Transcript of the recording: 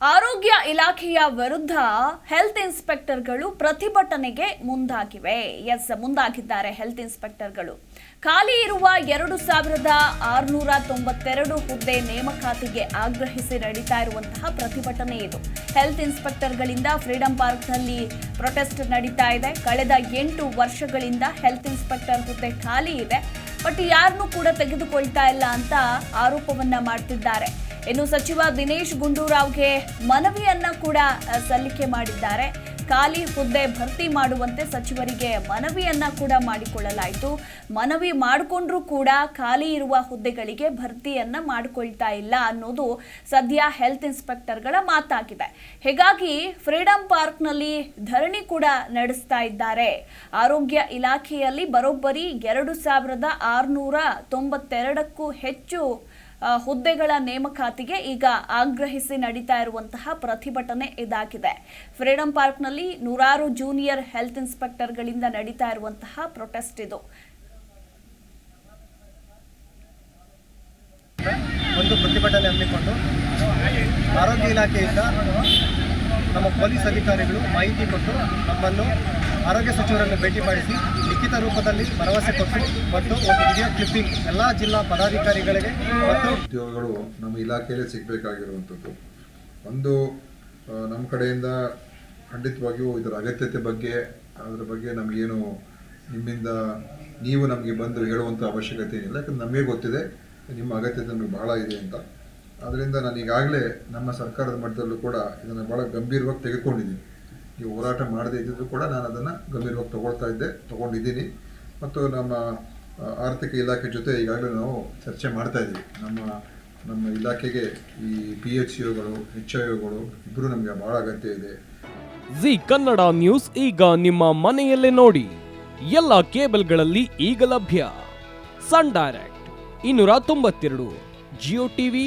ಆರೋಗ್ಯ ಇಲಾಖೆಯ ವಿರುದ್ಧ ಹೆಲ್ತ್ ಇನ್ಸ್ಪೆಕ್ಟರ್ಗಳು ಪ್ರತಿಭಟನೆಗೆ ಮುಂದಾಗಿವೆ. ಎಸ್, ಮುಂದಾಗಿದ್ದಾರೆ ಹೆಲ್ತ್ ಇನ್ಸ್ಪೆಕ್ಟರ್ಗಳು ಖಾಲಿ ಇರುವ ಎರಡು ಸಾವಿರದ ಆರುನೂರ ತೊಂಬತ್ತೆರಡು ಹುದ್ದೆ ನೇಮಕಾತಿಗೆ ಆಗ್ರಹಿಸಿ ನಡೀತಾ ಇರುವಂತಹ ಪ್ರತಿಭಟನೆ ಇದು. ಹೆಲ್ತ್ ಇನ್ಸ್ಪೆಕ್ಟರ್ಗಳಿಂದ ಫ್ರೀಡಂ ಪಾರ್ಕ್ನಲ್ಲಿ ಪ್ರೊಟೆಸ್ಟ್ ನಡೀತಾ ಇದೆ. ಕಳೆದ ಎಂಟು ವರ್ಷಗಳಿಂದ ಹೆಲ್ತ್ ಇನ್ಸ್ಪೆಕ್ಟರ್ ಹುದ್ದೆ ಖಾಲಿ ಇದೆ. ಬಟ್ ಯಾರನ್ನೂ ಕೂಡ ತೆಗೆದುಕೊಳ್ತಾ ಇಲ್ಲ ಅಂತ ಆರೋಪವನ್ನ ಮಾಡ್ತಿದ್ದಾರೆ. ಇನ್ನು ಸಚಿವ ದಿನೇಶ್ ಗುಂಡೂರಾವ್ಗೆ ಮನವಿಯನ್ನ ಕೂಡ ಸಲ್ಲಿಕೆ ಮಾಡಿದ್ದಾರೆ. ಖಾಲಿ ಹುದ್ದೆ ಭರ್ತಿ ಮಾಡುವಂತೆ ಸಚಿವರಿಗೆ ಮನವಿಯನ್ನ ಕೂಡ ಮಾಡಿಕೊಳ್ಳಲಾಯಿತು. ಮನವಿ ಮಾಡಿಕೊಂಡ್ರೂ ಕೂಡ ಖಾಲಿ ಇರುವ ಹುದ್ದೆಗಳಿಗೆ ಭರ್ತಿಯನ್ನ ಮಾಡಿಕೊಳ್ತಾ ಇಲ್ಲ ಅನ್ನೋದು ಸದ್ಯ ಹೆಲ್ತ್ ಇನ್ಸ್ಪೆಕ್ಟರ್ಗಳ ಮಾತಾಗಿದೆ. ಹೀಗಾಗಿ ಫ್ರೀಡಂ ಪಾರ್ಕ್ನಲ್ಲಿ ಧರಣಿ ಕೂಡ ನಡೆಸ್ತಾ ಇದ್ದಾರೆ. ಆರೋಗ್ಯ ಇಲಾಖೆಯಲ್ಲಿ ಬರೋಬ್ಬರಿ ಎರಡು ಸಾವಿರದ ಆರುನೂರ ತೊಂಬತ್ತೆರಡಕ್ಕೂ ಹೆಚ್ಚು ಹುದ್ದೆಗಳ ನೇಮಕಾತಿಗೆ ಈಗ ಆಗ್ರಹಿಸಿ ನಡೀತಾ ಇರುವಂತಹ ಪ್ರತಿಭಟನೆ ಇದಾಗಿದೆ. ಫ್ರೀಡಂ ಪಾರ್ಕ್ನಲ್ಲಿ ನೂರಾರು ಜೂನಿಯರ್ ಹೆಲ್ತ್ ಇನ್ಸ್ಪೆಕ್ಟರ್ಗಳಿಂದ ನಡೀತಾ ಇರುವಂತಹ ಪ್ರೊಟೆಸ್ಟ್ ಇದು. ಒಂದು ಪ್ರತಿಭಟನೆ ಹಮ್ಮಿಕೊಂಡು ಆರೋಗ್ಯ ಇಲಾಖೆಯಿಂದ ನಮ್ಮ ಪೊಲೀಸ್ ಅಧಿಕಾರಿಗಳು ಮಾಹಿತಿ ಕೊಟ್ಟು ನಮ್ಮನ್ನು ಆರೋಗ್ಯ ಸಚಿವರನ್ನು ಭೇಟಿ ಮಾಡಿಸಿ, ಲಿಖಿತ ರೂಪದಲ್ಲಿ ಭರವಸೆ ಕೊಟ್ಟು ಮತ್ತು ಒಂದು ವಿಡಿಯೋ ಕ್ಲಿಪ್ಪಿಂಗ್ ಎಲ್ಲ ಜಿಲ್ಲಾ ಪದಾಧಿಕಾರಿಗಳಿಗೆ ಮತ್ತು ಉದ್ಯೋಗಗಳು ನಮ್ಮ ಇಲಾಖೆಯಲ್ಲೇ ಸಿಗಬೇಕಾಗಿರುವಂಥದ್ದು. ಒಂದು ನಮ್ಮ ಕಡೆಯಿಂದ ಖಂಡಿತವಾಗಿಯೂ ಇದರ ಅಗತ್ಯತೆ ಬಗ್ಗೆ, ಅದರ ಬಗ್ಗೆ ನಮಗೇನು ನಿಮ್ಮಿಂದ ನೀವು ನಮಗೆ ಬಂದು ಹೇಳುವಂಥ ಅವಶ್ಯಕತೆ ಏನಿಲ್ಲ ಯಾಕಂದ್ರೆ ನಮಗೆ ಗೊತ್ತಿದೆ, ನಿಮ್ಮ ಅಗತ್ಯತೆ ನಮಗೆ ಬಹಳ ಇದೆ ಅಂತ. ಆದ್ದರಿಂದ ನಾನು ಈಗಾಗಲೇ ನಮ್ಮ ಸರ್ಕಾರದ ಮಟ್ಟದಲ್ಲೂ ಕೂಡ ಇದನ್ನು ಭಾಳ ಗಂಭೀರವಾಗಿ ತೆಗೆದುಕೊಂಡಿದ್ದೀನಿ. ಈ ಹೋರಾಟ ಮಾಡದೇ ಇದ್ದಿದ್ರು ಕೂಡ ನಾನು ಅದನ್ನು ಗಂಭೀರವಾಗಿ ತಗೊಳ್ತಾ ಇದ್ದೆ, ತಗೊಂಡಿದ್ದೀನಿ. ಮತ್ತು ನಮ್ಮ ಆರ್ಥಿಕ ಇಲಾಖೆ ಜೊತೆ ಈಗಾಗಲೇ ನಾವು ಚರ್ಚೆ ಮಾಡ್ತಾ ಇದ್ದೀವಿ. ನಮ್ಮ ನಮ್ಮ ಇಲಾಖೆಗೆ ಈ ಪಿ ಎಚ್ ಸಿಒಗಳು ಎಚ್ ಐ ಒಗಳು ಇಬ್ಬರು ನಮಗೆ ಭಾಳ ಅಗತ್ಯ ಇದೆ. ಜಿ ಕನ್ನಡ ನ್ಯೂಸ್ ಈಗ ನಿಮ್ಮ ಮನೆಯಲ್ಲೇ ನೋಡಿ. ಎಲ್ಲ ಕೇಬಲ್ಗಳಲ್ಲಿ ಈಗ ಲಭ್ಯ. ಸನ್ ಡೈರೆಕ್ಟ್, ಇನ್ನೂರ ತೊಂಬತ್ತೆರಡು ಜಿಯೋ ಟಿವಿ